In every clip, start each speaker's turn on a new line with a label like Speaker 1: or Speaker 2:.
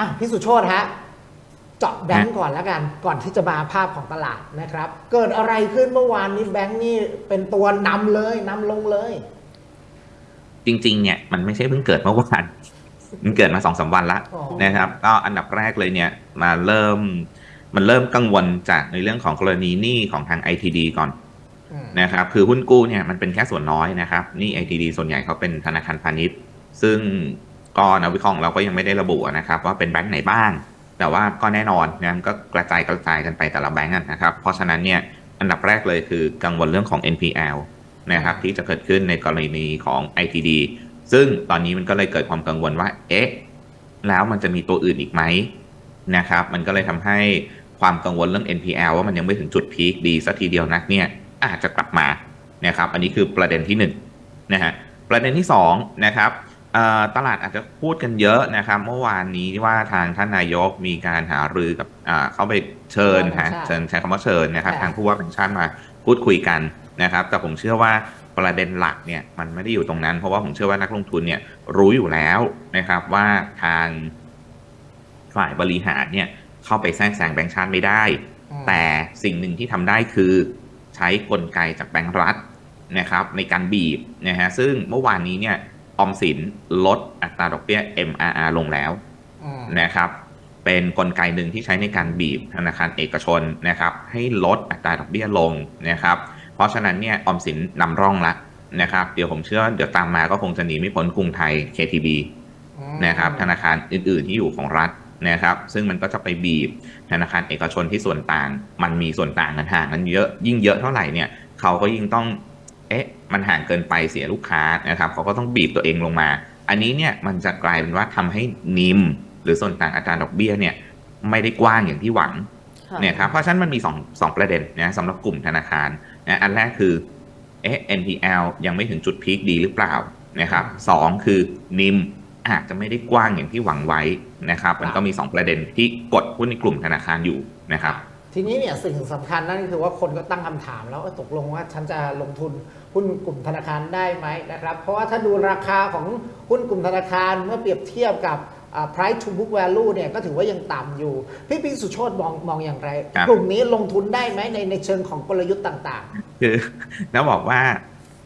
Speaker 1: อะพี่สุโชตฮะ เจาะแบงก์ก่อนแล้วกัน ก่อนที่จะมาภาพของตลาดนะครับ เกิดอะไรขึ้นเมื่อวานนี้แบงก์นี่เป็นตัวนำเลยนำลงเลย
Speaker 2: จริง ๆ เนี่ย มันไม่ใช่เพิ่งเกิดเมื่อวานมันเกิดมาสองสามวันละ
Speaker 1: อ๋อ
Speaker 2: นะครับ ก็อันดับแรกเลยเนี่ย มาเริ่ม มันเริ่มกังวลจากในเรื่องของกรณีหนี้ของทาง ITD ก่อน
Speaker 1: อืม
Speaker 2: นะครับ คือหุ้นกู้เนี่ยมันเป็นแค่ส่วนน้อยนะครับหนี่ ITD ส่วนใหญ่เขาเป็นธนาคารพาณิชย์ ซึ่ง ก็นักวิเคราะห์เราก็ยังไม่ได้ระบุนะครับ ว่าเป็นแบงก์ไหนบ้าง แต่ว่าก็แน่นอนนะก็กระจายกระจายกันไปแต่ละแบงก์นะครับ เพราะฉะนั้นเนี่ยอันดับแรกเลยคือกังวลเรื่องของ NPL นะครับที่จะเกิดขึ้นในกรณีของ ITD ซึ่งตอนนี้มันก็เลยเกิดความกังวลว่าเอ๊ะแล้วมันจะมีตัวอื่นอีกไหมนะครับมันก็เลยทำให้ความกังวลเรื่อง NPL ว่ามันยังไม่ถึงจุดพีคดีสักทีเดียวนักเนี่ยอาจจะกลับมานะครับอันนี้คือประเด็นที่หนึ่งนะฮะประเด็นที่สองนะครับ ตลาดอาจจะพูดกันเยอะนะครับ เมื่อวานนี้ว่าทางท่านนายกมีการหารือกับอ่าเข้าไปเชิญฮะเชิญใช้คำว่าเชิญนะครับ ทางผู้ว่าแบงค์ชาติมาพูดคุยกันนะครับ แต่ผมเชื่อว่าประเด็นหลักเนี่ยมันไม่ได้อยู่ตรงนั้น เพราะว่าผมเชื่อว่านักลงทุนเนี่ยรู้อยู่แล้วนะครับว่าทางฝ่ายบริหารเนี่ยเข้าไปแทรกแซงแบงค์ชาติไม่ได้
Speaker 1: อืม
Speaker 2: แต่สิ่งหนึ่งที่ทำได้คือ ใช้กลไกจากแบงก์รัฐนะครับในการบีบนะฮะซึ่งเมื่อวานนี้เนี่ย ออมสินลดอัตราดอกเบี้ย MRR ลงแล้ว
Speaker 1: อืม
Speaker 2: นะครับ เป็นกลไกหนึ่งที่ใช้ในการบีบธนาคารเอกชนนะครับ ให้ลดอัตราดอกเบี้ยลงนะครับ เพราะฉะนั้นเนี่ยออมสินนำร่องละนะครับ เดี๋ยวผมเชื่อเดี๋ยวตามมาก็คงจะหนีไม่พ้นกรุงไทย KTB
Speaker 1: อืม
Speaker 2: นะครับธนาคารอื่นๆที่อยู่ของรัฐนะครับ ซึ่งมันก็จะไปบีบธนาคารเอกชนที่ส่วนต่าง มันมีส่วนต่างกันห่างกันเยอะยิ่งเยอะเท่าไหร่เนี่ยเขาก็ยิ่งต้องเอ๊ะ มันห่างเกินไปเสียลูกค้านะครับเขาก็ต้องบีบตัวเองลงมา อันนี้เนี่ยมันจะกลายเป็นว่าทำให้นิม หรือส่วนต่างอัตราดอกเบี้ยเนี่ยไม่ได้กว้างอย่างที่หวัง
Speaker 3: ค่ะ
Speaker 2: เนี่ยครับเพราะฉะนั้นมันมีสองสองประเด็นนะสำหรับกลุ่มธนาคารนะอันแรกคือเอ๊ะ NPL ยังไม่ถึงจุดพีคดีหรือเปล่านะครับสองคือนิมอาจจะไม่ได้กว้างอย่างที่หวังไว้นะครับ มันก็มีสองประเด็นที่กดหุ้นในกลุ่มธนาคารอยู่นะครับ
Speaker 1: ทีนี้เนี่ยสิ่งสำคัญนั่นก็คือว่าคนก็ตั้งคำถามแล้วเอ้ยตกลงว่าฉันจะลงทุนหุ้นกลุ่มธนาคารได้ไหมนะครับ เพราะว่าถ้าดูราคาของหุ้นกลุ่มธนาคารเมื่อเปรียบเทียบกับอ่า price to book value เนี่ยก็ถือว่ายังต่ำอยู่ พี่พี่สุโชตมองมองอย่างไร
Speaker 2: ครับ
Speaker 1: กลุ่มนี้ลงทุนได้ไหมในในเชิงของกลยุทธ์ต่าง
Speaker 2: คือแล้วบอกว่า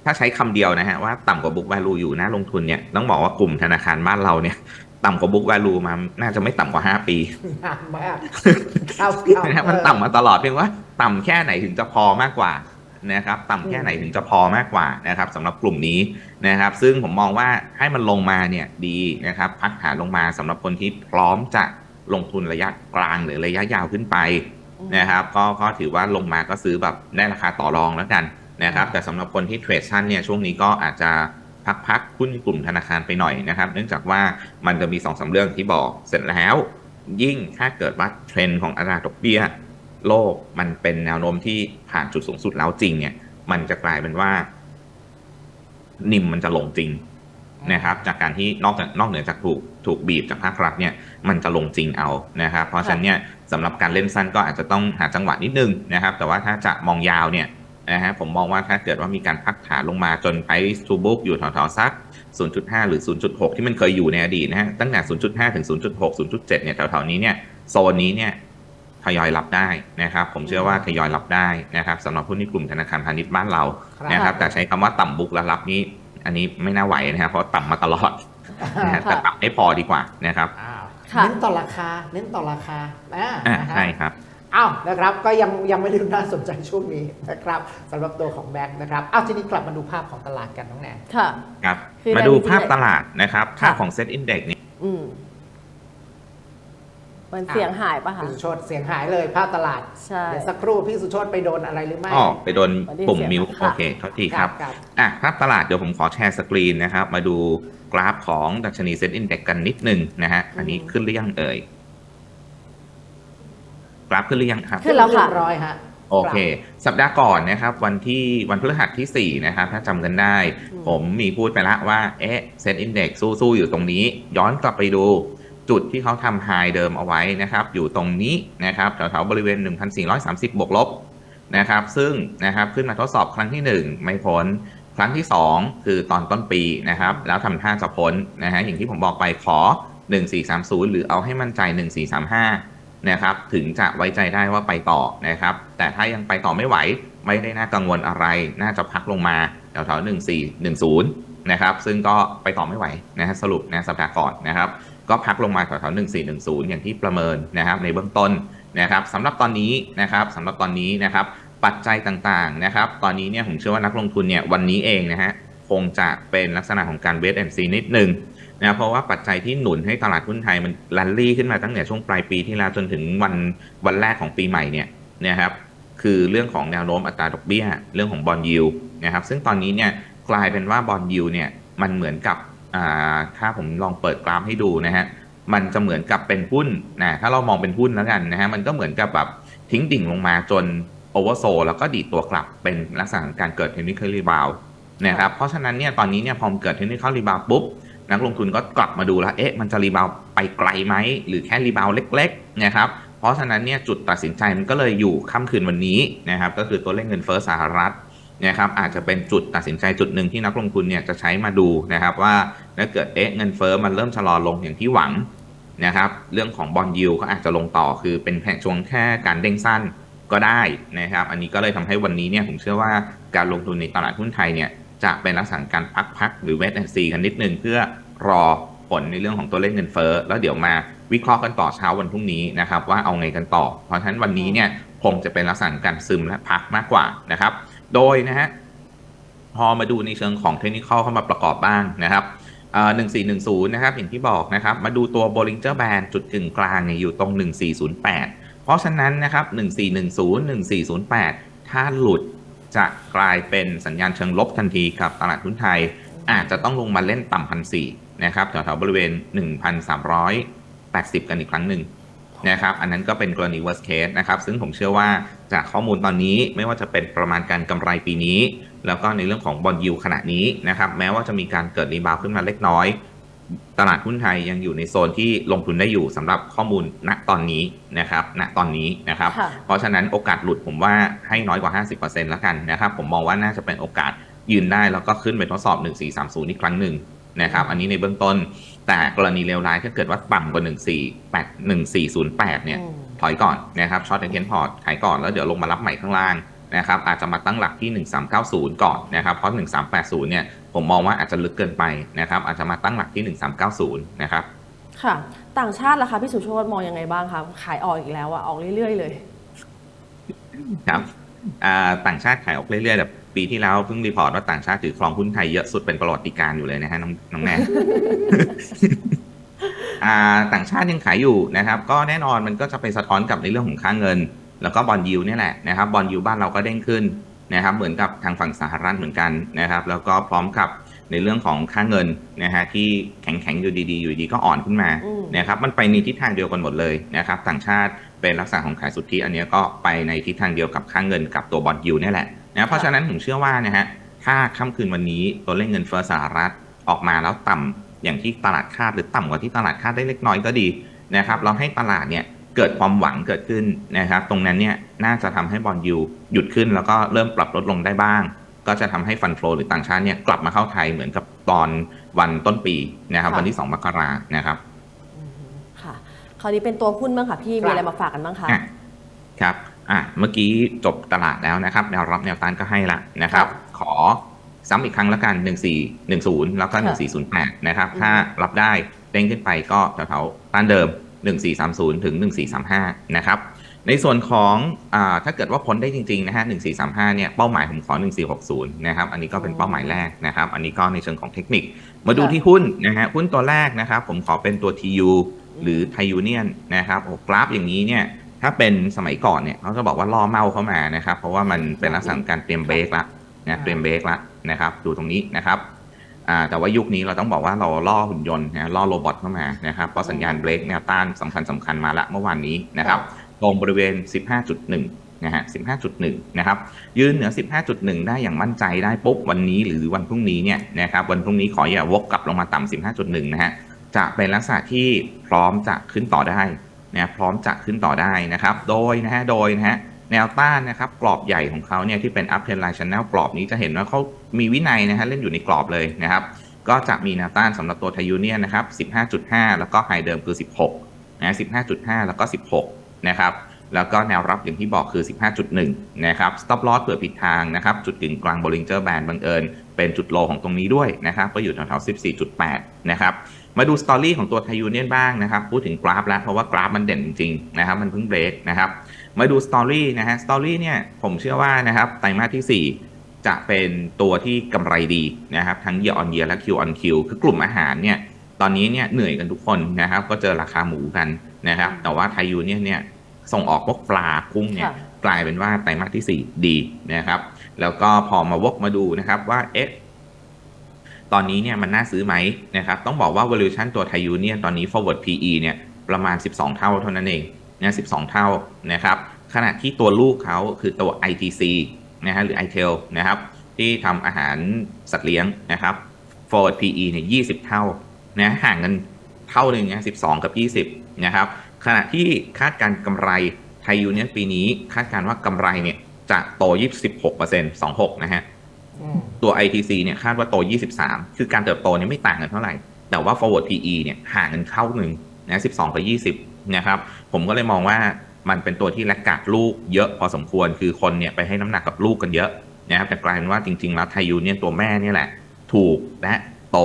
Speaker 2: ถ้าใช้คำเดียวนะฮะว่าต่ำกว่า book value อยู่น่าลงทุนเนี่ยต้องบอกว่ากลุ่มธนาคารบ้านเราเนี่ย ต่ำกว่า book value มา น่าจะไม่ต่ำกว่า5ปี
Speaker 1: ๆนานมากครับครับ
Speaker 2: นะครับมัน
Speaker 1: เออ
Speaker 2: ต่ำมาตลอดเพียงว่าต่ำแค่ไหนถึงจะพอมากกว่านะครับต่ำแค่ไหนถึงจะพอมากกว่านะครับสำหรับกลุ่มนี้นะครับ ซึ่งผมมองว่าให้มันลงมาเนี่ยดีนะครับพักฐานลงมาสำหรับคนที่พร้อมจะลงทุนระยะกลางหรือระยะยาวขึ้นไปนะครับ ก็ก็ถือว่าลงมาก็ซื้อแบบได้ราคาต่อรองแล้วกันนะครับ แต่สำหรับคนที่เทรดชั่นเนี่ยช่วงนี้ก็อาจจะ พักๆหุ้นกลุ่มธนาคารไปหน่อยนะครับ เนื่องจากว่ามันจะมีสองสาเรื่องที่บอกเสร็จแล้ว ยิ่งถ้าเกิดว่าเทรนด์ของอัตราดอกเบี้ย โลกมันเป็นแนวโน้มที่ผ่านจุดสูงสุดแล้วจริงเนี่ย มันจะกลายเป็นว่า นิมมันจะลงจริงนะครับ จากการที่นอกจากนอกเหนือจากถูกถูกบีบจากภาครัฐเนี่ยมันจะลงจริงเอานะครับ เพราะฉะนั้นเนี่ยสำหรับการเล่นสั้นก็อาจจะต้องหาจังหวะนิดนึงนะครับ แต่ว่าถ้าจะมองยาวเนี่ย นะฮะผมมองว่าถ้าเกิดว่ามีการพักฐานลงมาจน price to book อยู่แถวๆสัก 0.5 หรือ 0.6 ที่มันเคยอยู่ในอดีตนะฮะตั้งแต่ 0.5 ถึง 0.6 0.7 เนี่ยแถวๆนี้เนี่ยโซนนี้เนี่ยทยอยรับได้นะครับ ผมเชื่อว่าทยอยรับได้นะครับสำหรับหุ้นในกลุ่มธนาคารพาณิชย์บ้านเรา
Speaker 1: ครับ
Speaker 2: นะครับ แต่ใช้คำว่าต่ำบุกแล้วรับนี่อันนี้ไม่น่าไหวนะครับเพราะต่ำมาตลอดนะฮะแต่ต่ำไม่พอดีกว่านะครับ
Speaker 1: อ้าว
Speaker 3: ค่ะ
Speaker 1: เน้นต่อราคาเน้นต่อราคาอ่า
Speaker 2: อ่า
Speaker 1: นะฮะ
Speaker 2: ใช่ครับ
Speaker 1: อ้าวนะครับก็ยังยังไม่ได้น่าสนใจช่วงนี้นะครับสำหรับตัวของแบงค์นะครับอ้าวทีนี้กลับมาดูภาพของตลาดกันน้องแนน
Speaker 3: ค่ะ
Speaker 2: ครับ
Speaker 3: คือ
Speaker 2: มาดู
Speaker 3: แรงจริงๆ
Speaker 2: ภาพตลาดนะครับ
Speaker 3: ค่ะ
Speaker 2: ภาพของเซ็ตอินเด็กเนี่ย
Speaker 3: อืมมันเสียงหายปะคะ
Speaker 1: พี่สุโชตเสียงหายเลยภาพตลาด
Speaker 3: ใช่
Speaker 1: เดี๋ยวสักครู่พี่สุโชตไปโดนอะไรหรือไม่
Speaker 2: อ๋อไปโดนปุ่ม
Speaker 3: วันนี้เสียง
Speaker 2: มิว
Speaker 3: ค่ะ
Speaker 2: โอเคเท่าทีครับ
Speaker 1: ครับ
Speaker 2: อะภาพตลาดเดี๋ยวผมขอแชร์สกรีนนะครับ มาดูกราฟของดัชนีเซ็นอินเด็กกันนิดนึงนะฮะอันนี้
Speaker 3: อืม
Speaker 2: ขึ้นหรือยังเอ่ย กราฟขึ้นหรือยังครับ
Speaker 3: ขึ้นแล้วค่ะ
Speaker 1: เรียบร้อยฮะ
Speaker 2: โอเค สัปดาห์ก่อนนะครับ วันที่วันพฤหัสที่ 4 นะครับ ถ้าจำกันได้
Speaker 3: อืม
Speaker 2: ผมมีพูดไปละว่า เอ๊ะเซ็นอินเด็กสู้ ๆ อยู่ตรงนี้ ย้อนกลับไปดู จุดที่เขาทำไฮเดิมเอาไว้นะครับ อยู่ตรงนี้นะครับแถวๆบริเวณ 1,430 บวกลบนะครับ ซึ่งนะครับขึ้นมาทดสอบครั้งที่ 1 ไม่พ้น ครั้งที่ 2 คือตอนต้นปีนะครับ แล้วทำท่าจะพ้นนะฮะอย่างที่ผมบอกไปขอ 1430 หรือเอาให้มั่นใจ 1435 นะครับถึงจะไว้ใจได้ว่าไปต่อนะครับ แต่ถ้ายังไปต่อไม่ไหว ไม่ได้น่ากังวลอะไร น่าจะพักลงมาแถวๆ1410นะครับ ซึ่งก็ไปต่อไม่ไหวนะฮะสรุปนะสัปดาห์ก่อนนะครับ ก็พักลงมาแถวๆ1410อย่างที่ประเมินนะครับ ในเบื้องต้นนะครับสำหรับตอนนี้นะครับสำหรับตอนนี้นะครับ ปัจจัยต่างๆนะครับ ตอนนี้เนี่ยผมเชื่อว่านักลงทุนเนี่ยวันนี้เองนะฮะคงจะเป็นลักษณะของการเวทแอนซีนิดหนึ่ง นะเพราะว่าปัจจัยที่หนุนให้ตลาดหุ้นไทยมันลันลี่ขึ้นมาตั้งแต่ช่วงปลายปีที่แล้วจนถึงวันวันแรกของปีใหม่เนี่ยนะครับคือเรื่องของแนวโน้มอัตราดอกเบี้ย เรื่องของบอลยูนะครับซึ่งตอนนี้เนี่ยกลายเป็นว่าบอลยูเนี่ยมันเหมือนกับอ่าถ้าผมลองเปิดกราฟให้ดูนะฮะมันจะเหมือนกับเป็นหุ้นนะถ้าเรามองเป็นหุ้นแล้วกันนะฮะมันก็เหมือนกับแบบทิ้งดิ่งลงมาจนโอเวอร์โซแล้วก็ดีดตัวกลับเป็นลักษณะการเกิดเทคนิคอลรีบาวนะครับเพราะฉะนั้นเนี่ยตอนนี้เนี่ยพอเกิดเทคนิคอลรีบาวปุ๊บ นักลงทุนก็กลับมาดูแล้ว เอ๊ะ มันจะรีบาวไปไกลไหม หรือแค่รีบาวเล็กๆ นะครับ เพราะฉะนั้นเนี่ยจุดตัดสินใจมันก็เลยอยู่ค่ำคืนวันนี้นะครับ ก็คือตัวเลขเงินเฟ้อสหรัฐนะครับอาจจะเป็นจุดตัดสินใจจุดหนึ่งที่นักลงทุนเนี่ยจะใช้มาดูนะครับว่าถ้าเกิดเอ๊ะเงินเฟ้อมันเริ่มชะลอลงอย่างที่หวังนะครับเรื่องของบอลยูก็อาจจะลงต่อคือเป็นแค่ช่วงแค่การเด้งสั้นก็ได้นะครับ อันนี้ก็เลยทำให้วันนี้เนี่ยผมเชื่อว่าการลงทุนในตลาดหุ้นไทยเนี่ย จะเป็นลักษณะการพักๆหรือเวทแอนซีกันนิดนึงเพื่อรอผลในเรื่องของตัวเลขเงินเฟ้อแล้วเดี๋ยวมาวิเคราะห์กันต่อเช้าวันพรุ่งนี้นะครับว่าเอาไงกันต่อ เพราะฉะนั้นวันนี้เนี่ยคงจะเป็นลักษณะการซึมและพักมากกว่านะครับ โดยนะฮะพอมาดูในเชิงของเทคนิคเข้ามาประกอบบ้างนะครับหนึ่งสี่หนึ่งศูนย์นะครับอย่างที่บอกนะครับ มาดูตัว Bollinger Band จุดกึ่งกลางเนี่ยอยู่ตรง 1408 เพราะฉะนั้นนะครับ 1410 1408 ถ้าหลุด จะกลายเป็นสัญญาณเชิงลบทันทีกับตลาดหุ้นไทยอาจจะต้องลงมาเล่นต่ำพันสี่นะครับแถวๆบริเวณ 1,380 กันอีกครั้งหนึ่งนะครับอันนั้นก็เป็นกรณี worst case นะครับซึ่งผมเชื่อว่าจากข้อมูลตอนนี้ไม่ว่าจะเป็นประมาณการกำไรปีนี้ แล้วก็ในเรื่องของบอลยูขณะนี้นะครับแม้ว่าจะมีการเกิดรีบาวขึ้นมาเล็กน้อย ตลาดหุ้นไทยยังอยู่ในโซนที่ลงทุนได้อยู่สำหรับข้อมูลณตอนนี้นะครับ ณตอนนี้นะครับ
Speaker 3: ค่ะ
Speaker 2: เพราะฉะนั้นโอกาสหลุดผมว่าให้น้อยกว่า 50%แล้วกันนะครับ ผมมองว่าน่าจะเป็นโอกาสยืนได้แล้วก็ขึ้นไปทดสอบ 1430 อีกครั้งหนึ่งนะครับ อันนี้ในเบื้องต้น แต่กรณีเลวร้ายถ้าเกิดว่าต่ำกว่า 148 1408 เนี่ย
Speaker 3: อืม
Speaker 2: ถอยก่อนนะครับช็อตเทนพอร์ตขายก่อนแล้วเดี๋ยวลงมารับใหม่ข้างล่าง นะครับอาจจะมาตั้งหลักที่ 1390 ก่อนนะครับเพราะ 1380 เนี่ยผมมองว่าอาจจะลึกเกินไปนะครับอาจจะมาตั้งหลักที่ 1390 นะครับ
Speaker 3: ค่ะ ต่างชาติล่ะคะพี่สุโชตมองยังไงบ้างคะขายออกอีกแล้วอะออกเรื่อยๆ เลย
Speaker 2: ครับอ่าต่างชาติขายออกเรื่อยๆแบบปีที่แล้วเพิ่งรีพอร์ตว่าต่างชาติถือครองหุ้นไทยเยอะสุดเป็นประวัติการณ์อยู่เลยนะฮะน้องน้องแนนอ่าต่างชาติยังขายอยู่นะครับ ก็แน่นอนมันก็จะไปสะท้อนกับในเรื่องของค่าเงิน แล้วก็บอลยูเนี่ยแหละนะครับบอลยูบ้านเราก็เด้งขึ้นนะครับเหมือนกับทางฝั่งสหรัฐเหมือนกันนะครับ แล้วก็พร้อมกับในเรื่องของค่าเงินนะฮะที่แข็งๆอยู่ดีๆ อยู่ดีก็อ่อนขึ้นมานะครับมันไปในทิศทางเดียวกันหมดเลยนะครับต่างชาติเป็นลักษณะของขายสุทธิอันนี้ก็ไปในทิศทางเดียวกับค่าเงินกับตัวบอลยูนี่แหละนะเพราะฉะนั้นผมเชื่อว่านะฮะถ้าค่ำคืนวันนี้ตัวเลขเงินเฟ้อสหรัฐออกมาแล้วต่ำอย่างที่ตลาดคาดหรือต่ำกว่าที่ตลาดคาดได้เล็กน้อยก็ดีนะครับเราให้ตลาดเนี่ย เกิดความหวังเกิดขึ้นนะครับ ตรงนั้นเนี่ยน่าจะทำให้บอลยูหยุดขึ้นแล้วก็เริ่มปรับลดลงได้บ้าง ก็จะทำให้ฟันโฟหรือต่างชาติเนี่ยกลับมาเข้าไทยเหมือนกับตอนวันต้นปีนะครับ
Speaker 3: ค่ะ
Speaker 2: วันที่2มกรานะครับ
Speaker 3: อืมค่ะ คราวนี้เป็นตัวหุ้นบ้างค่ะพี่
Speaker 1: ครับ
Speaker 3: มีอะไรมาฝากกันบ้างคะ
Speaker 2: อะครับอะเมื่อกี้จบตลาดแล้วนะครับ แนวรับแนวต้านก็ให้ละนะครับ ขอซ้ำอีกครั้งแล้วกัน 1410 แล้วก็
Speaker 3: ค่ะ
Speaker 2: 1408 นะครับ
Speaker 3: อืม
Speaker 2: ถ้ารับได้เด้งขึ้นไปก็แถวๆต้านเดิม 1430 ถึง 1435 นะครับ ในส่วนของอาถ้าเกิดว่าพ้นได้จริงๆนะฮะ 1435 เนี่ย เป้าหมายผมขอ 1460 นะครับ อันนี้ก็เป็นเป้าหมายแรกนะครับ อันนี้ก็ในเชิงของเทคนิค มาดูที่หุ้นนะฮะ หุ้นตัวแรกนะครับ ผมขอเป็นตัว TU หรือไทยูเนียนนะครับโอ้กราฟอย่างนี้เนี่ยถ้าเป็นสมัยก่อนเนี่ยเขาจะบอกว่าล่อเมาเข้ามานะครับ เพราะว่ามันเป็นลักษณะของการเตรียมเบรกละนะเตรียมเบรกละนะครับ ดูตรงนี้นะครับอ่า แต่ว่ายุคนี้เราต้องบอกว่าเราล่อหุ่นยนต์นะล่อโรบอทเข้ามานะครับเพราะสัญญาณเบรกแนวต้านสำคัญสำคัญมาละเมื่อวานนี้นะครับตรงบริเวณ 15.1นะฮะ 15.1 นะครับ ยืนเหนือ 15.1 ได้อย่างมั่นใจได้ปุ๊บวันนี้หรือวันพรุ่งนี้เนี่ยนะครับ วันพรุ่งนี้ขออย่าวกกลับลงมาต่ำ 15.1 นะฮะ จะเป็นลักษณะที่พร้อมจะขึ้นต่อได้นะพร้อมจะขึ้นต่อได้นะครับ โดยนะฮะ โดยนะฮะ แนวต้านนะครับกรอบใหญ่ของเขาเนี่ยที่เป็น up trend line channel กรอบนี้จะเห็นว่าเขามีวินัยนะฮะเล่นอยู่ในกรอบเลยนะครับ ก็จะมีแนวต้านสำหรับตัวไทยูเนียนนะครับ 15.5 แล้วก็ไฮเดิมคือ 16นะ15.5 แล้วก็ 16 นะครับ แล้วก็แนวรับอย่างที่บอกคือ 15.1 นะครับ stop loss เผื่อผิดทางนะครับ จุดกึ่งกลาง Bollinger Band บังเอิญ เป็นจุดโลของตรงนี้ด้วยนะครับ ก็อยู่แถวๆ14.8 นะครับ มาดูสตอรี่ของตัวไทยูเนียนบ้างนะครับ พูดถึงกราฟแล้ว เพราะว่ากราฟมันเด่นจริงๆนะครับ มันเพิ่งเบรกนะครับ มาดูสตอรี่นะฮะ สตอรี่เนี่ย ผมเชื่อว่านะครับไตรมาสที่ 4จะเป็นตัวที่กำไรดีนะครับ ทั้ง year on year และ Q on Q คือกลุ่มอาหารเนี่ย ตอนนี้เนี่ยเหนื่อยกันทุกคนนะครับ ก็เจอราคาหมูกันนะครับ แต่ว่าไทยูเนี่ยเนี่ย ส่งออกพวกปลากุ้งเนี่ย
Speaker 3: ค่ะ
Speaker 2: กลายเป็นว่าไตรมาสที่ 4 ดีนะครับ แล้วก็พอมาวกมาดูนะครับว่าเอ๊ะตอนนี้เนี่ยมันน่าซื้อไหมนะครับ ต้องบอกว่า valuation ตัวไทยูเนี่ยตอนนี้ forward PE เนี่ยประมาณ 12 เท่าเท่านั้นเองนะ12 เท่านะครับ ขณะที่ตัวลูกเขาคือตัว ITC นะฮะหรือ ITEL นะครับ ที่ทำอาหารสัตว์เลี้ยงนะครับ forward PE เนี่ย20 เท่านะห่างกันเท่าหนึ่งนะ12 กับ 20 นะครับ ขณะที่คาดการณ์กำไรไทยูเนี่ยปีนี้คาดการณ์ว่ากำไรเนี่ยจะโต 26% 26 นะฮะ
Speaker 1: อืม
Speaker 2: ตัว ITC เนี่ยคาดว่าโต 23 คือการเติบโตเนี่ยไม่ต่างกันเท่าไหร่ แต่ว่า forward PE เนี่ยห่างกันเท่าหนึ่งนะ12 กับ 20 นะครับ ผมก็เลยมองว่ามันเป็นตัวที่แลกกาดลูกเยอะพอสมควร คือคนเนี่ยไปให้น้ำหนักกับลูกกันเยอะนะครับ แต่กลายเป็นว่าจริงๆ แล้วไทยูเนี่ยตัวแม่เนี่ยแหละ ถูกและโต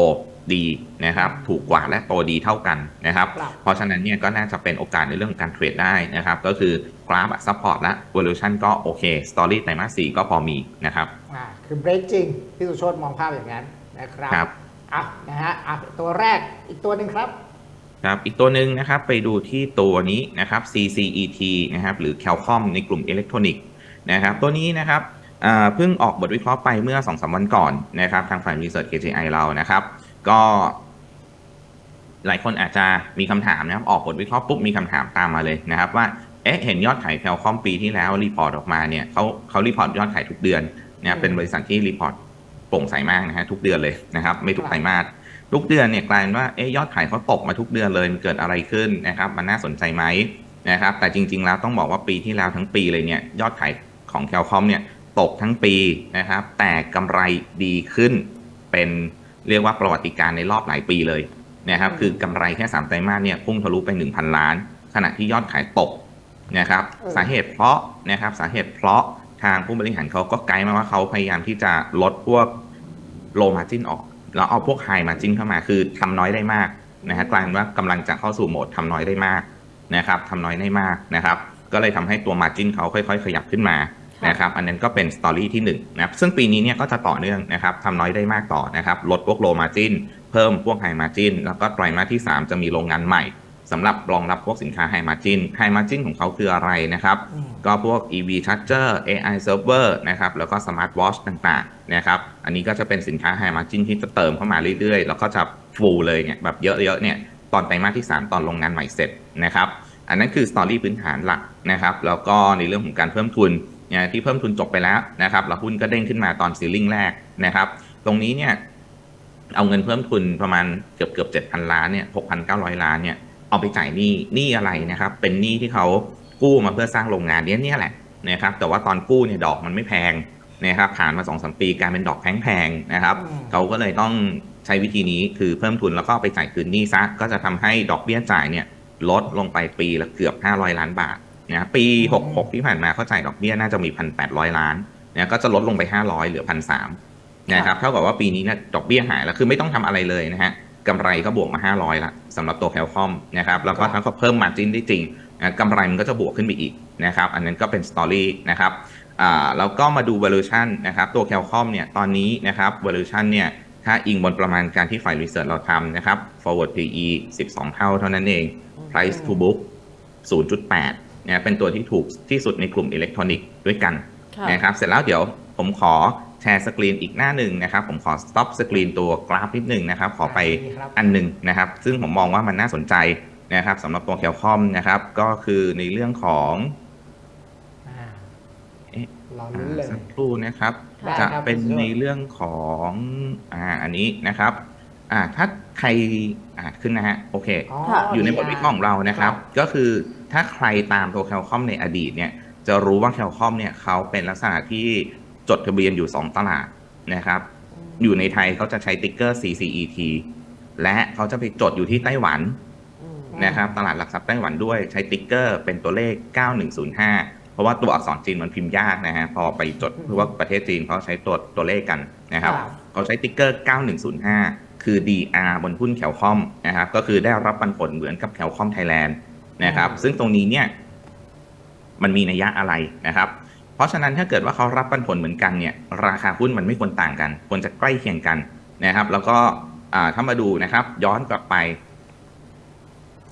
Speaker 2: ดีนะครับถูกกว่าและโตดีเท่ากันนะครับ
Speaker 1: ครับ
Speaker 2: เพราะฉะนั้นเนี่ยก็น่าจะเป็นโอกาสในเรื่องของการเทรดได้นะครับ ก็คือกราฟซัพพอร์ตและ valuation ก็โอเคสตอรี่ไตรมาส4ก็พอมีนะครับ
Speaker 1: อ่าคือเบรกจริงพี่สุโชตมองภาพอย่างนั้นนะครับ
Speaker 2: ครับ
Speaker 1: อะนะฮะอะตัวแรกอีกตัวหนึ่งครับ
Speaker 2: ครับอีกตัวหนึ่งนะครับไปดูที่ตัวนี้นะครับ CCET นะครับหรือ Qualcomm ในกลุ่มอิเล็กทรอนิกส์นะครับตัวนี้นะครับอ่าเพิ่งออกบทวิเคราะห์ไปเมื่อ2-3วันก่อนนะครับทางฝ่าย Research KGI เรานะครับ ก็หลายคนอาจจะมีคำถามนะครับ ออกบทวิเคราะห์ปุ๊บมีคำถามตามมาเลยนะครับ ว่า เอ๊ะ เห็นยอดขายแคลคอมปีที่แล้วรีพอร์ตออกมาเนี่ยเขาเขารีพอร์ตยอดขายทุกเดือนเนะครับเป็นบริษัทที่รีพอร์ตโปร่งใสมากนะฮะทุกเดือนเลยนะครับ ไม่ทุกไตรมาสทุกเดือนเนี่ยกลายเป็นว่าเอ๊ะยอดขายเขาตกมาทุกเดือนเลยมันเกิดอะไรขึ้นนะครับ มันน่าสนใจไหมนะครับ แต่จริง ๆ แล้วต้องบอกว่าปีที่แล้วทั้งปีเลยเนี่ยยอดขายของแคลคอมเนี่ยตกทั้งปีนะครับ แต่กำไรดีขึ้นเป็น เรียกว่าประวัติการณ์ในรอบหลายปีเลยนะครับคือกำไรแค่3ไตรมาสเนี่ยพุ่งทะลุไป 1,000 ล้าน ขณะที่ยอดขายตกนะครับ
Speaker 1: เออ
Speaker 2: สาเหตุเพราะนะครับสาเหตุเพราะทางผู้บริหารเขาก็ไกด์มาว่าเขาพยายามที่จะลดพวกโลมาจินออก แล้วเอาพวกไฮมาจินเข้ามาคือทำน้อยได้มากนะฮะกลายเป็นว่ากำลังจะเข้าสู่โหมดทำน้อยได้มากนะครับทำน้อยได้มากนะครับ ก็เลยทำให้ตัวมาจินเขาค่อย ๆ ขยับขึ้นมา
Speaker 3: ค่ะ
Speaker 2: นะครับอันนั้นก็เป็นสตอรี่ที่1นงนะครับซึ่งปีนี้เนี่ยก็จะต่อเนื่องนะครับทำน้อยได้มากต่อนะครับลดพวกโลมาจินเพิ่มพวกไฮมาจินแล้วก็ไตรมาสที่ 3 จะมีโรงงานใหม่สำหรับรองรับพวกสินค้าไฮมาจินไฮมาจินของเขาคืออะไรนะครับ
Speaker 1: อืม
Speaker 2: ก็พวก EV Charger AI Server นะครับ แล้วก็ Smart Watch ต่างๆ นะครับ อันนี้ก็จะเป็นสินค้า High Margin ที่จะเติมเข้ามาเรื่อยๆ แล้วก็จะฟูลเลยเนี่ยแบบเยอะๆ เนี่ย ตอนไตรมาสที่ 3 ตอนโรงงานใหม่เสร็จนะครับ อันนั้นคือสตอรี่พื้นฐานหลักนะครับ แล้วก็ในเรื่องของการเพิ่มทุนเนี่ยที่เพิ่มทุนจบไปแล้วนะครับแล้วหุ้นก็เด้งขึ้นมาตอนซีลิ่งแรกนะครับ ตรงนี้เนี่ยเอาเงินเพิ่มทุนประมาณเกือบเกือบเจ็ดพันล้านเนี่ยหกพันเก้าร้อยล้านเนี่ยเอาไปจ่ายหนี้หนี้อะไรนะครับ เป็นหนี้ที่เขากู้มาเพื่อสร้างโรงงานเนี้ยเนี่ยแหละนะครับ แต่ว่าตอนกู้เนี่ยดอกมันไม่แพงนะครับผ่านมาสองสมปีกลายเป็นดอกแพงๆนะครับ
Speaker 1: อืม
Speaker 2: เขาก็เลยต้องใช้วิธีนี้คือเพิ่มทุนแล้วก็เอาไปจ่ายคืนหนี้ซะก็จะทำให้ดอกเบี้ยจ่ายเนี่ยลดลงไปปีละเกือบ 500 ล้านบาท นะปี 66 ที่ผ่านมาเขาจ่ายดอกเบี้ยน่าจะมี 1,800 ล้านนะก็จะลดลงไป 500 เหลือ 1,300นะครับเท่ากับว่าปีนี้เนี่ยดอกเบี้ยหายแล้วคือไม่ต้องทำอะไรเลยนะฮะกำไรก็บวกมา 500 ละสำหรับตัวแคลคอมนะครับแล้วก็ถ้าเขาเพิ่มมาจินได้จริงนะกำไรมันก็จะบวกขึ้นไปอีกนะครับอันนั้นก็เป็นสตอรี่นะครับอ่าแล้วก็มาดู valuation นะครับตัว Qualcomm เนี่ยตอนนี้นะครับ valuation เนี่ยถ้าอิงบนประมาณการที่ฝ่าย research เราทำนะครับ forward PE 12 เท่าเท่านั้นเอง price to book 0.8เนี่ยเป็นตัวที่ถูกที่สุดในกลุ่มอิเล็กทรอนิกส์ด้วยกัน
Speaker 3: ค่ะ
Speaker 2: นะครับเสร็จแล้วเดี๋ยวผมขอแชร์สกรีนอีกหน้าหนึ่งนะครับ ผมขอ stop สกรีนตัวกราฟนิดหนึ่งนะครับ ขอไป
Speaker 1: ดีครับ
Speaker 2: อันหนึ่งนะครับ ซึ่งผมมองว่ามันน่าสนใจนะครับสำหรับตัว Qualcomm นะครับ ก็คือในเรื่องของ
Speaker 1: อ่า
Speaker 2: เอ๊ะ
Speaker 1: รอลุ้นเลย
Speaker 2: สักครู่นะครับ
Speaker 3: ได้
Speaker 2: จะ
Speaker 1: ครับ
Speaker 2: เป็น
Speaker 1: คุณสุโชติ
Speaker 2: ในเรื่องของอ่าอันนี้นะครับอ่าถ้าใครอ่าขึ้นนะฮะโอเค
Speaker 3: ค่ะ
Speaker 2: อยู่ในบทวิเคราะห์ของเรานะครับ ก็คือ ถ้าใครตามตัวแคลคอมในอดีตเนี่ยจะรู้ว่าแคลคอมเนี่ยเขาเป็นลักษณะที่จดทะเบียนอยู่ 2 ตลาดนะครับ อยู่ในไทยเขาจะใช้ติ๊กเกอร์ CCET และเขาจะไปจดอยู่ที่ไต้หวัน
Speaker 3: อืม
Speaker 2: นะครับตลาดหลักทรัพย์ไต้หวันด้วยใช้ติ๊กเกอร์เป็นตัวเลข 9105 เพราะว่าตัวอักษรจีนมันพิมพ์ยากนะฮะพอไปจดเพราะว่าประเทศจีนเขาใช้ตัวตัวเลขกันนะครับ
Speaker 1: ครับ
Speaker 2: เขาใช้ติ๊กเกอร์ 9105 คือ DR บนหุ้นแคลคอมนะครับก็คือได้รับปันผลเหมือนกับแคลคอมไทยแลนด์ นะครับ ซึ่งตรงนี้เนี่ย มันมีนัยยะอะไรนะครับ เพราะฉะนั้นถ้าเกิดว่าเขารับปันผลเหมือนกันเนี่ย ราคาหุ้นมันไม่ควรต่างกัน ควรจะใกล้เคียงกันนะครับ แล้วก็อ่าถ้ามาดูนะครับ ย้อนกลับไป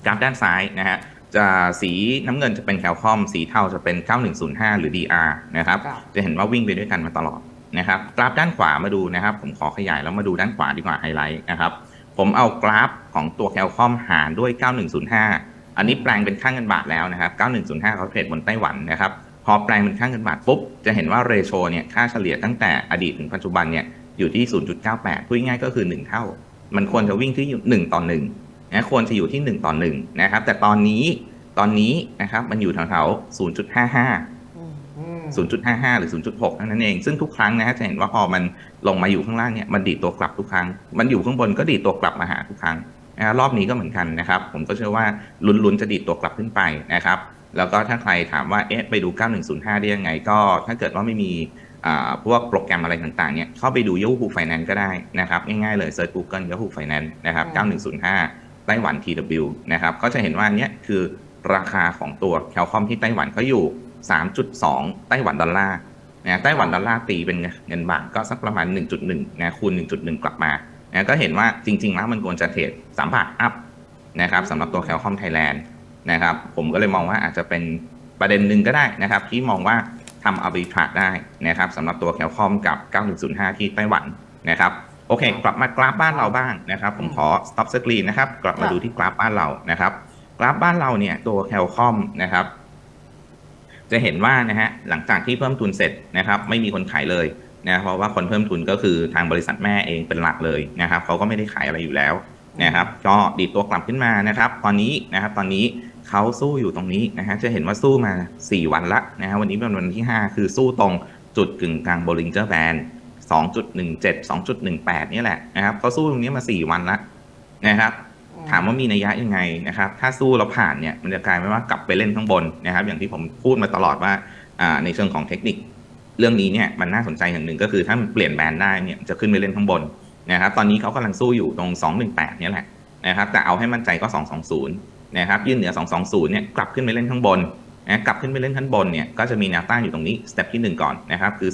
Speaker 2: กราฟด้านซ้ายนะฮะจะสีน้ำเงินจะเป็นแคลคอม สีเทาจะเป็น 9105 หรือ DR นะครับ
Speaker 1: ครับ
Speaker 2: จะเห็นว่าวิ่งไปด้วยกันมาตลอดนะครับ กราฟด้านขวามาดูนะครับ ผมขอขยายแล้วมาดูด้านขวาดีกว่าไฮไลท์นะครับ ผมเอากราฟของตัวแคลคอมหารด้วย 9105 อันนี้แปลงเป็นค่าเงินบาทแล้วนะครับ 9105เขาเทรดบนไต้หวันนะครับ พอแปลงเป็นค่าเงินบาทปุ๊บ จะเห็นว่าเรโชเนี่ยค่าเฉลี่ยตั้งแต่อดีตถึงปัจจุบันเนี่ยอยู่ที่ 0.98พูดง่ายๆก็คือ 1 เท่า มันควรจะวิ่งที่ 1 ต่อ1นะควรจะอยู่ที่ 1 ต่อ1นะครับ แต่ตอนนี้ตอนนี้นะครับมันอยู่แถวๆ0.55
Speaker 3: อืม
Speaker 1: อืม
Speaker 2: 0.55 หรือ 0.6เท่านั้นเอง ซึ่งทุกครั้งนะฮะจะเห็นว่าพอมันลงมาอยู่ข้างล่างเนี่ย มันดีดตัวกลับทุกครั้ง มันอยู่ข้างบนก็ดีดตัวกลับมาหาทุกครั้ง นะฮะรอบนี้ก็เหมือนกันนะครับ ผมก็เชื่อว่าลุ้นๆจะดีดตัวกลับขึ้นไปนะครับ แล้วก็ถ้าใครถามว่าเอ๊ะไปดู 9105 ได้ยังไง ก็ถ้าเกิดว่าไม่มีอ่าพวกโปรแกรมอะไรต่างๆเนี่ยเข้าไปดู Yahoo Finance ก็ได้นะครับ ง่ายๆเลยเซิร์ช Google Yahoo Finance นะครับ 9105 ไต้หวัน TW นะครับ ก็จะเห็นว่าเนี้ยคือราคาของตัวแคลคอมที่ไต้หวันเขาอยู่ 3.2 ไต้หวันดอลลาร์นะไต้หวันดอลลาร์ตีเป็นเงินบาทก็สักประมาณ 1.1นะคูณ 1.1 กลับมา นะก็เห็นว่าจริงๆแล้วมันควรจะเทรด3บาทอัพนะครับสำหรับตัวแคลคอมไทยแลนด์นะครับผมก็เลยมองว่าอาจจะเป็นประเด็นหนึ่งก็ได้นะครับที่มองว่าทำ arbitrage ได้นะครับสำหรับตัวแคลคอมกับ 9105 ที่ไต้หวันนะครับโอเค กลับมากราฟบ้านเราบ้างนะครับผมขอ stop screen นะครับกลับมา
Speaker 3: ค่ะ
Speaker 2: ดูที่กราฟบ้านเรานะครับกราฟบ้านเราเนี่ยตัวแคลคอมนะครับจะเห็นว่านะฮะหลังจากที่เพิ่มทุนเสร็จนะครับไม่มีคนขายเลย นะเพราะว่าคนเพิ่มทุนก็คือทางบริษัทแม่เองเป็นหลักเลยนะครับเขาก็ไม่ได้ขายอะไรอยู่แล้วนะครับก็ดีดตัวกลับขึ้นมานะครับ ตอนนี้นะครับตอนนี้เขาสู้อยู่ตรงนี้นะฮะจะเห็นว่าสู้มา 4 วันละนะฮะวันนี้เป็นวันที่ 5 คือสู้ตรงจุดกึ่งกลาง Bollinger Band 2.17 2.18 นี่แหละนะครับเขาสู้ตรงนี้มา 4 วันละนะครับถามว่ามีนัยยะยังไงนะครับ ถ้าสู้แล้วผ่านเนี่ยมันจะกลายเป็นว่ากลับไปเล่นข้างบนนะครับ อย่างที่ผมพูดมาตลอดว่าอ่าในเชิงของเทคนิค เรื่องนี้เนี่ยมันน่าสนใจอย่างหนึ่งก็คือถ้ามันเปลี่ยนแบรนด์ได้เนี่ยจะขึ้นไปเล่นข้างบนนะครับ ตอนนี้เขากำลังสู้อยู่ตรง 218เนี่ยแหละนะครับแต่เอาให้มั่นใจก็ 220นะครับยื่นเหนือ 220เนี่ยกลับขึ้นไปเล่นข้างบนนะกลับขึ้นไปเล่นข้างบนเนี่ยก็จะมีแนวต้านอยู่ตรงนี้สเต็ปที่ 1 ก่อนนะครับคือ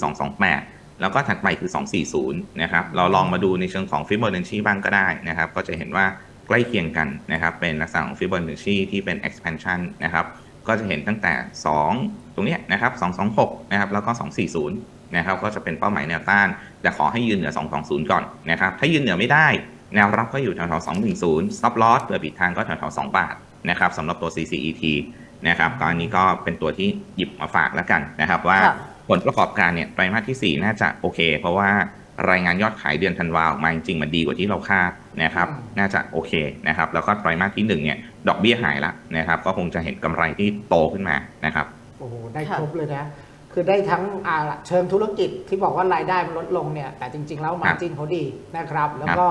Speaker 2: 228 แล้วก็ถัดไปคือ 240นะครับเราลองมาดูในเชิงของฟิบ o n น c ชีบ้างก็ได้นะครับก็จะเห็นว่าใกล้เคียงกันนะครับเป็นลักษณะของฟิบ o n น c ชีที่เป็น expansion นะครับก็จะเห็นตั้งแต่ 2 รงเนี้ยนะครับ 226 นะครับ แล้วก็ 240 นะครับ ก็จะเป็นเป้าหมายแนวต้านจะขอให้ยืนเหนือ 220 ก่อนนะครับ ถ้ายืนเหนือไม่ได้ แนวรับก็อยู่แถวๆ210 stop loss เปิดปิดทางก็แถวๆ2บาทนะครับสำหรับตัว CCET นะครับก็อันนี้ก็เป็นตัวที่หยิบมาฝากแล้วกันนะครับ ว่า
Speaker 3: ค่ะ
Speaker 2: ผลประกอบการเนี่ยไตรมาสที่ 4 น่าจะโอเค เพราะว่ารายงานยอดขายเดือนธันวาออกมาจริงๆมันดีกว่าที่เราคาดนะครับ
Speaker 1: อืม
Speaker 2: น่าจะโอเคนะครับ แล้วก็ไตรมาสที่1เนี่ยดอกเบี้ยหายละนะครับ ก็คงจะเห็นกำไรที่โตขึ้นมานะครับ
Speaker 1: โอ้โหได้
Speaker 3: ค่ะ
Speaker 1: ครบเลยนะ คือได้ทั้งอ่าเชิงธุรกิจที่บอกว่ารายได้มันลดลงเนี่ยแต่จริง ๆ แล้วมาจินเขาดีนะครับ แล้วก็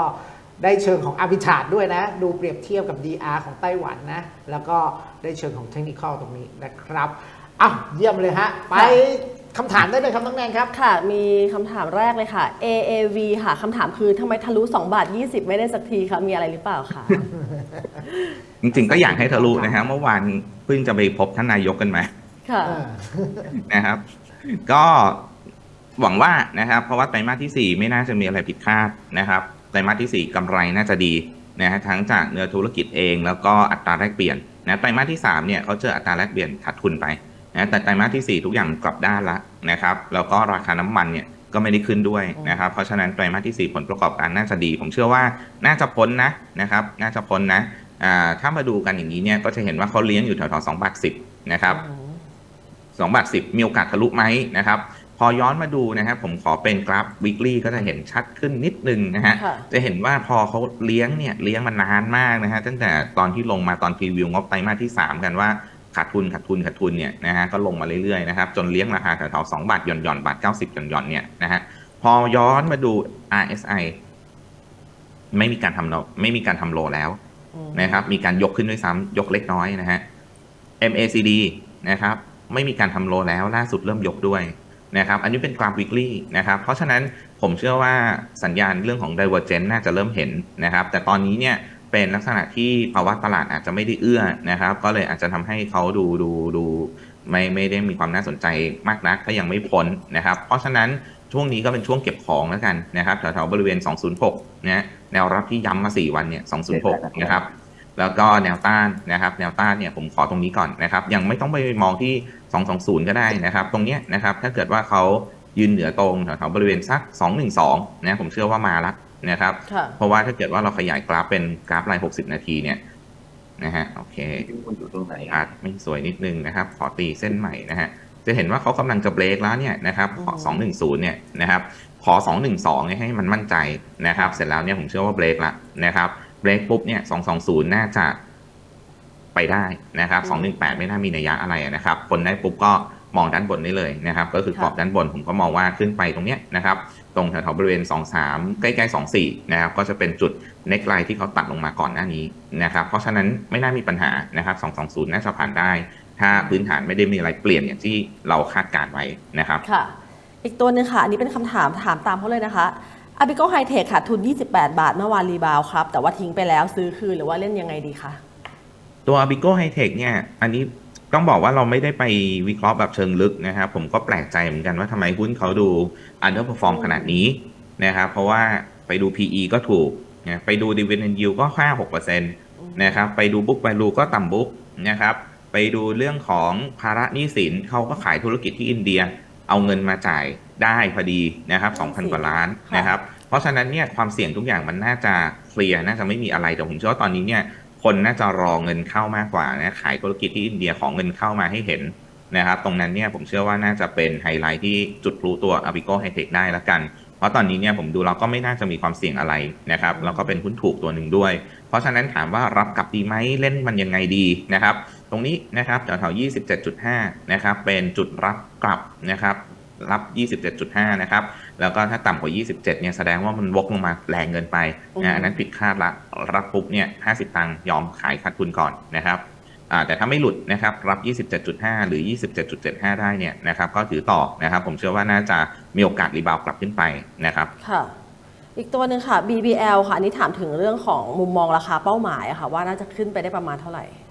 Speaker 1: ได้เชิงของอาบิชาดด้วยนะ ดูเปรียบเทียบกับ DR ของไต้หวันนะ แล้วก็ได้เชิงของเทคนิคตรงนี้นะครับอ้าวเยี่ยมเลยฮะ ไปคำถามได้เลยครับน้องแนนครับ
Speaker 3: ค่ะ มีคำถามแรกเลยค่ะ AAV ค่ะคำถามคือทำไมทะลุ 2 บาท 20 ไม่ได้สักทีคะมีอะไรหรือเปล่าคะ
Speaker 2: จริงๆก็อยากให้ทะลุนะครับเมื่อวานเพิ่งจะไปพบท่านนายกกันมา
Speaker 3: ค่ะ
Speaker 1: เออ
Speaker 2: นะครับ ก็หวังว่านะครับ เพราะว่าไตรมาสที่ 4 ไม่น่าจะมีอะไรผิดคาดนะครับ ไตรมาสที่ 4กำไรน่าจะดีนะฮะทั้งจากเนื้อธุรกิจเอง แล้วก็อัตราแลกเปลี่ยนนะไตรมาสที่3เนี่ยเขาเจออัตราแลกเปลี่ยนขาดทุนไปนะแต่ไตรมาสที่ 4 ทุกอย่างกลับด้านละนะครับ แล้วก็ราคาน้ำมันเนี่ยก็ไม่ได้ขึ้นด้วยนะครับ เพราะฉะนั้นไตรมาสที่ 4 ผลประกอบการน่าจะดี ผมเชื่อว่าน่าจะพ้นนะนะครับ น่าจะพ้นนะอ่าถ้ามาดูกันอย่างนี้เนี่ยก็จะเห็นว่าเขาเลี้ยงอยู่แถวๆ2บาท10นะครับ สองบาทสิบมีโอกาสทะลุไหมนะครับพอย้อนมาดูนะครับผมขอเป็นกราฟ weekly ก็จะเห็นชัดขึ้นนิดนึงนะฮะ
Speaker 3: ค่ะ
Speaker 2: จะเห็นว่าพอเขาเลี้ยงเนี่ยเลี้ยงมานานมากนะฮะตั้งแต่ตอนที่ลงมาตอนพรีวิวงบไตรมาสที่ 3 กันว่าขาดทุนขาดทุนขาดทุนเนี่ยนะฮะก็ลงมาเรื่อยๆนะครับจนเลี้ยงราคาแถวๆสองบาทหย่อนหย่อนๆบาท90หย่อนหย่อนๆเนี่ยนะฮะพอย้อนมาดู RSI ไม่มีการทำโลไม่มีการทำโลแล้ว
Speaker 3: อืม
Speaker 2: นะครับมีการยกขึ้นด้วยซ้ำยกเล็กน้อยนะฮะ MACD นะครับ ไม่มีการทำโลแล้วล่าสุดเริ่มยกด้วยนะครับอันนี้เป็นกราฟ weekly นะครับเพราะฉะนั้นผมเชื่อว่าสัญญาณเรื่องของ divergence น่าจะเริ่มเห็นนะครับ แต่ตอนนี้เนี่ยเป็นลักษณะที่ภาวะตลาดอาจจะไม่ได้เอื้อนะครับ ก็เลยอาจจะทำให้เขาดูดูดูไม่ไม่ได้มีความน่าสนใจมากนักถ้ายังไม่พ้นนะครับ เพราะฉะนั้นช่วงนี้ก็เป็นช่วงเก็บของแล้วกันนะครับแถวๆบริเวณ 206นะแนวรับที่ย้ำมา 4 วันเนี่ย206 นะครับ แล้วก็แนวต้านนะครับ แนวต้านเนี่ยผมขอตรงนี้ก่อนนะครับ ยังไม่ต้องไปมองที่ 220 ก็ได้นะครับ ตรงเนี้ยนะครับ ถ้าเกิดว่าเขายืนเหนือตรงแถวๆบริเวณสัก 212 นะผมเชื่อว่ามาละนะครับ
Speaker 3: ค่ะ
Speaker 2: เพราะว่าถ้าเกิดว่าเราขยายกราฟเป็นกราฟราย 60 นาทีเนี่ยนะฮะโอเค
Speaker 4: มันอยู่ตรงไหน
Speaker 2: อาจไม่สวยนิดนึงนะครับ ขอตีเส้นใหม่นะฮะจะเห็นว่าเขากำลังจะเบรกแล้วเนี่ยนะครับขอ
Speaker 3: อือฮึ
Speaker 2: 210 เนี่ยนะครับขอ212เนี่ยให้มันมั่นใจนะครับ เสร็จแล้วเนี่ยผมเชื่อว่าเบรกละนะครับเบ รกปุ๊บเนี่ย220น่าจะไปได้นะครับ218ไม่น่ามีนัยยะอะไรนะครับ คนได้ปุ๊บก็มองด้านบนได้เลยนะครับ ก็คือกรอบด้านบนผมก็มองว่าขึ้นไปตรงเนี้ยนะครับ ตรงแถวๆบริเวณ 23 ใกล้ๆ 24 นะครับ ก็จะเป็นจุดเน็กไลน์ที่เขาตัดลงมาก่อนหน้านี้นะครับ เพราะฉะนั้นไม่น่ามีปัญหานะครับ 220 น่าจะผ่านได้ ถ้าพื้นฐานไม่ได้มีอะไรเปลี่ยนอย่างที่เราคาดการไว้นะครับ
Speaker 3: ค่ะ อีกตัวหนึงค่ะ อันนี้เป็นคำถามถามตามเขาเลยนะคะ อาบิโกไฮเทคขาดทุน 28 บาทเมื่อวานรีบาวครับ แต่ว่าทิ้งไปแล้วซื้อคืนหรือว่าเล่นยังไงดีคะ
Speaker 2: ตัว Bigo High Tech เนี่ย อันนี้ต้องบอกว่าเราไม่ได้ไปวิเคราะห์แบบเชิงลึกนะครับผมก็แปลกใจเหมือนกันว่าทำไมหุ้นเขาดู underperform ขนาดนี้นะครับเพราะว่าไปดู PE ก็ถูกนะไปดู dividend yield ก็5-6%นะครับไปดู book value ก็ต่ำ book นะครับไปดูเรื่องของภาระหนี้สินเขาก็ขายธุรกิจที่อินเดีย เอาเงินมาจ่าย ได้พอดีนะครับ2,000 กว่าล้านนะครับ เพราะฉะนั้นเนี่ยความเสี่ยงทุกอย่างมันน่าจะเคลียร์น่าจะไม่มีอะไรแต่ผมเชื่อว่าตอนนี้เนี่ยคนน่าจะรอเงินเข้ามากกว่านะขายธุรกิจที่อินเดียของเงินเข้ามาให้เห็นนะครับ ตรงนั้นเนี่ยผมเชื่อว่าน่าจะเป็นไฮไลท์ที่จุดพลุตัว a b i g o High Tech ได้ละกันเพราะตอนนี้เนี่ยผมดูเราก็ไม่น่าจะมีความเสี่ยงอะไรนะครับแล้วก็เป็นหุ้นถูกตัวหนึ่งด้วย เพราะฉะนั้นถามว่ารับกลับดีไหมเล่นมันยังไงดีนะครับ ตรงนี้นะครับแถวๆ27.5 นะครับ เป็นจุดรับกลับนะครับ รับ 27.5 นะครับ แล้วก็ถ้าต่ำกว่า 27 เนี่ยแสดงว่ามันวกลงมาแรงเกินไป
Speaker 3: อือฮึ
Speaker 2: นะอันนั้นผิดคาดละ รับปุ๊บเนี่ย 50 ตังค์ยอมขายขาดทุนก่อนนะครับอ่าแต่ถ้าไม่หลุดนะครับรับ 27.5 หรือ 27.75 ได้เนี่ยนะครับก็ถือต่อนะครับ ผมเชื่อว่าน่าจะมีโอกาสรีบาวด์กลับขึ้นไปนะครับ
Speaker 3: ค่ะอีกตัวหนึ่งค่ะ BBL ค่ะอันนี้ถามถึงเรื่องของมุมมองราคาเป้าหมายอะค่ะว่าน่าจะขึ้นไปได้ประมาณเท่าไหร่
Speaker 2: อ่า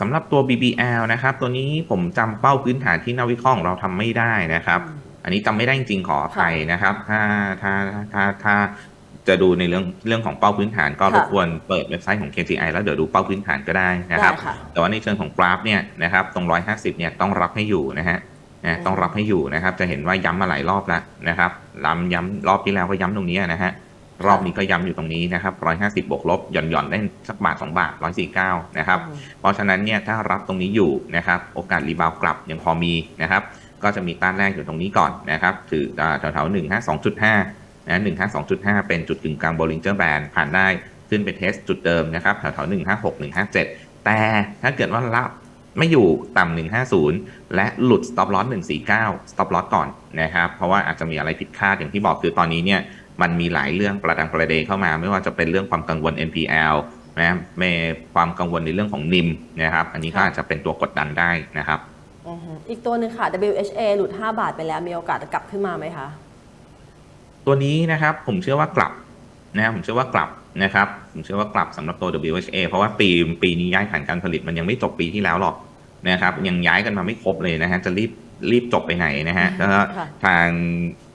Speaker 2: สำหรับตัว BBL นะครับ ตัวนี้ผมจำเป้าพื้นฐานที่นักวิเคราะห์ของเราทำไม่ได้นะครับ อันนี้จำไม่ได้จริงๆขออภัยนะครับ ถ้าถ้าถ้าถ้าจะดูในเรื่องเรื่องของเป้าพื้นฐานก็
Speaker 3: ค่ะ
Speaker 2: รบกวนเปิดเว็บไซต์ของ KGI แล้วเดี๋ยวดูเป้าพื้นฐานก็ได้นะครับ
Speaker 3: ได้ค่ะ
Speaker 2: แต่ว่าในเชิงของกราฟเนี่ยนะครับตรง 150 เนี่ยต้องรับให้อยู่นะฮะนะต้องรับให้อยู่นะครับ จะเห็นว่าย้ำมาหลายรอบแล้วนะครับย้ำย้ำรอบที่แล้วก็ย้ำตรงนี้นะฮะ รอบนี้ก็ย้ำอยู่ตรงนี้นะครับ 150 บวกลบหย่อนหย่อนๆได้สักบาท 2 บาท 149 นะครับ
Speaker 3: อืม
Speaker 2: เพราะฉะนั้นเนี่ยถ้ารับตรงนี้อยู่นะครับ โอกาสรีบาวด์กลับยังพอมีนะครับ ก็จะมีต้านแรกอยู่ตรงนี้ก่อนนะครับ ถืออ่าแถวๆหนึ่งห้าสองจุดห้านะหนึ่งห้าสองจุดห้าเป็นจุดกึ่งกลาง Bollinger Band ผ่านได้ขึ้นไปเทสจุดเดิมนะครับแถวๆหนึ่งห้าหกหนึ่งห้าเจ็ดแต่ถ้าเกิดว่ารับไม่อยู่ต่ำหนึ่งห้าศูนย์และหลุด stop loss หนึ่งสี่เก้า stop loss ก่อนนะครับ เพราะว่าอาจจะมีอะไรผิดคาดอย่างที่บอกคือตอนนี้เนี่ย มันมีหลายเรื่องประดังประเดเข้ามา ไม่ว่าจะเป็นเรื่องความกังวล NPL นะไม่ความกังวลในเรื่องของนิมนะครับ อันนี้ก็
Speaker 3: ค่ะ
Speaker 2: อาจจะเป็นตัวกดดันได้นะครับ
Speaker 3: อือฮึอีกตัวหนึ่งค่ะ WHA หลุด 5 บาทไปแล้วมีโอกาสจะกลับขึ้นมาไหมคะ
Speaker 2: ตัวนี้นะครับผมเชื่อว่ากลับนะครับผมเชื่อว่ากลับนะครับผมเชื่อว่ากลับสำหรับตัว WHA เพราะว่าปีปีนี้ย้ายฐานการผลิตมันยังไม่จบปีที่แล้วหรอกนะครับยังย้ายกันมาไม่ครบเลยนะฮะจะรีบรีบจบไปไหนนะฮะแล้วก็
Speaker 3: ค่ะ
Speaker 2: ทาง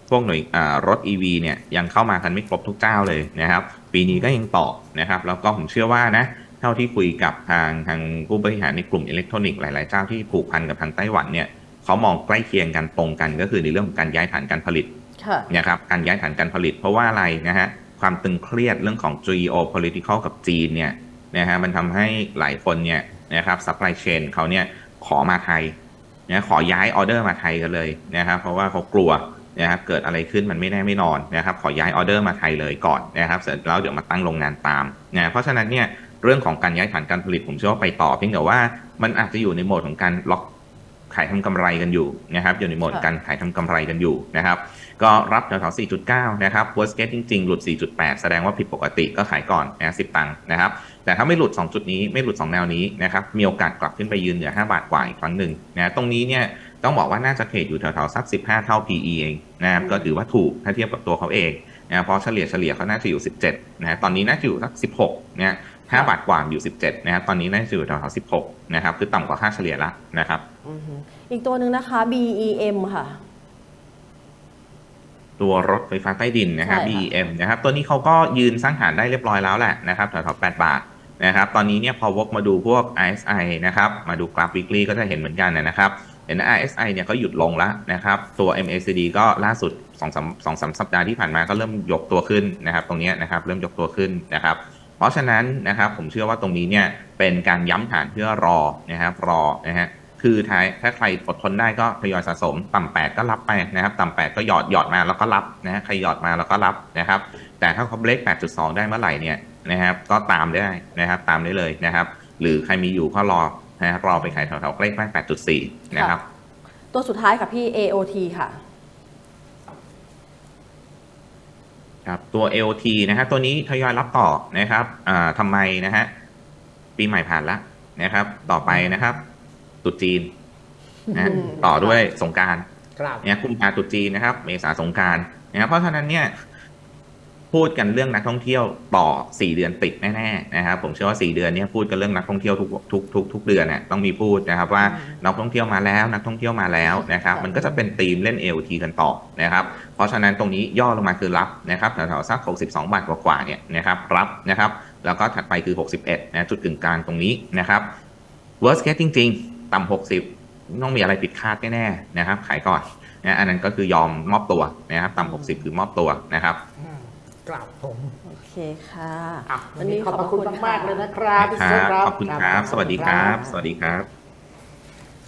Speaker 2: พวกหน่วยอ่ารถ EV เนี่ยยังเข้ามากันไม่ครบทุกเจ้าเลยนะครับ ปีนี้ก็ยังต่อนะครับ แล้วก็ผมเชื่อว่านะเท่าที่คุยกับทางทางผู้บริหารในกลุ่มอิเล็กทรอนิกส์หลายๆเจ้าที่ผูกพันกับทางไต้หวันเนี่ยเขามองใกล้เคียงกันตรงกันก็คือในเรื่องของการย้ายฐานการผลิต
Speaker 3: ค่ะ
Speaker 2: นะครับการย้ายฐานการผลิต เพราะว่าอะไรนะฮะความตึงเครียดเรื่องของ geopolitical กับจีนเนี่ยนะฮะมันทำให้หลายคนเนี่ยนะครับ supply chain เขาเนี่ยขอมาไทยนะขอย้ายออเดอร์มาไทยกันเลยนะครับเพราะว่าเขากลัว นะครับเกิดอะไรขึ้นมันไม่แน่ไม่นอนนะครับขอย้ายออเดอร์มาไทยเลยก่อนนะครับเสร็จแล้วเดี๋ยวมาตั้งโรงงานตามนะเพราะฉะนั้นเนี่ยเรื่องของการย้ายฐานการผลิตผมเชื่อว่าไปต่อเพียงแต่ว่ามันอาจจะอยู่ในโหมดของการล็อกขายทำกำไรกันอยู่นะครับอยู่ในโหมด
Speaker 3: ค่ะ
Speaker 2: การขายทำกำไรกันอยู่นะครับก็รับแถวๆ4.9 นะครับ worst case จริงๆ หลุด 4.8 แสดงว่าผิดปกติก็ขายก่อนนะ10 ตังค์นะครับ แต่ถ้าไม่หลุด 2 จุดนี้ไม่หลุด 2 แนวนี้นะครับ มีโอกาสกลับขึ้นไปยืนเหนือ 5 บาทกว่าอีกครั้งหนึ่งนะตรงนี้เนี่ย ต้องบอกว่าน่าจะเทรดอยู่แถวๆสัก 15 เท่า PE เองนะครับก็ถือว่าถูกถ้าเทียบกับตัวเขาเองนะเพราะเฉลี่ยเฉลี่ยเขาน่าจะอยู่ 17นะตอนนี้น่าจะอยู่สัก 16นะ5บาทกว่าอยู่ 17นะครับตอนนี้น่าจะอยู่แถวๆ16นะครับคือต่ำกว่าค่าเฉลี่ยละนะครับ
Speaker 3: อือฮึอีกตัวหนึ่งนะคะ BEM ค่ะ
Speaker 2: ตัวรถไฟฟ้าใต้ดินนะครับ
Speaker 3: ใช่ค่ะ
Speaker 2: BEM นะครับ ตัวนี้เขาก็ยืนสร้างฐานได้เรียบร้อยแล้วแหละนะครับแถวๆ8บาทนะครับ ตอนนี้เนี่ยพอวกมาดูพวก RSI นะครับ มาดูกราฟ weekly ก็จะเห็นเหมือนกันนะครับ เห็น RSI เนี่ยก็หยุดลงแล้วนะครับ ตัว MACD ก็ล่าสุด2 3 2 3สัปดาห์ที่ผ่านมาก็เริ่มยกตัวขึ้นนะครับ ตรงนี้นะครับเริ่มยกตัวขึ้นนะครับ เพราะฉะนั้นนะครับผมเชื่อว่าตรงนี้เนี่ยเป็นการย้ำฐานเพื่อรอนะครับรอนะฮะคือถ้าถ้าใครอดทนได้ก็ทยอยสะสม ต่ำแปดก็รับไปนะครับ ต่ำแปดก็หยอดหยอดมาแล้วก็รับนะฮะใครหยอดมาแล้วก็รับนะครับ แต่ถ้าเขาเบรก8.2 ได้เมื่อไหร่เนี่ยนะครับ ก็ตามได้นะครับ ตามได้เลยนะครับ หรือใครมีอยู่ก็รอ นะฮะรอไปขายแถวๆใกล้ๆ8.4 นะครับ
Speaker 3: ตัวสุดท้ายค่ะพี่ AOT ค่ะ
Speaker 2: ครับตัว AOT นะฮะตัวนี้ทยอยรับต่อนะครับอ่าทำไมนะฮะปีใหม่ผ่านละนะครับ ต่อไปนะครับตรุษจีนนะฮะ
Speaker 3: อืม
Speaker 2: ต่อด้วยสงกราร
Speaker 1: ครับ
Speaker 2: เนี่ยกุมภาตรุษจีนนะครับ เมษาสงกรารนะครับเพราะฉะนั้นเนี่ย พูดกันเรื่องนักท่องเที่ยวต่อ 4 เดือนติดแน่ๆนะครับผมเชื่อว่า 4 เดือนนี้พูดกันเรื่องนักท่องเที่ยวทุกทุกทุกทุกเดือนเนี่ยต้องมีพูดนะครับว่านักท่องเที่ยวมาแล้วนักท่องเที่ยวมาแล้วนะครับมันก็จะเป็นธีมเล่น LT กันต่อนะครับเพราะฉะนั้นตรงนี้ย่อลงมาคือรับนะครับแถวๆสัก 62 บาทกว่าๆเนี่ยนะครับรับนะครับแล้วก็ถัดไปคือ 61นะจุดกึ่งกลางตรงนี้นะครับ worst case จริง ๆ ต่ำ60 ต้องมีอะไรผิดคาดแน่ๆนะครับขายก่อนนะอันนั้นก็คือยอมมอบตัวนะครับต่ำ60 คือมอบตัวนะครับ
Speaker 1: กราบผม
Speaker 3: โอเคค่ะ
Speaker 1: อะวันนี้ขอบพระคุณมากๆเลยนะครับพี่
Speaker 2: ค
Speaker 1: เซ
Speaker 2: รั
Speaker 1: น
Speaker 2: บ
Speaker 1: ครับ
Speaker 2: ขอบคุณครับ สวัสดีครับ สวัสดีครับ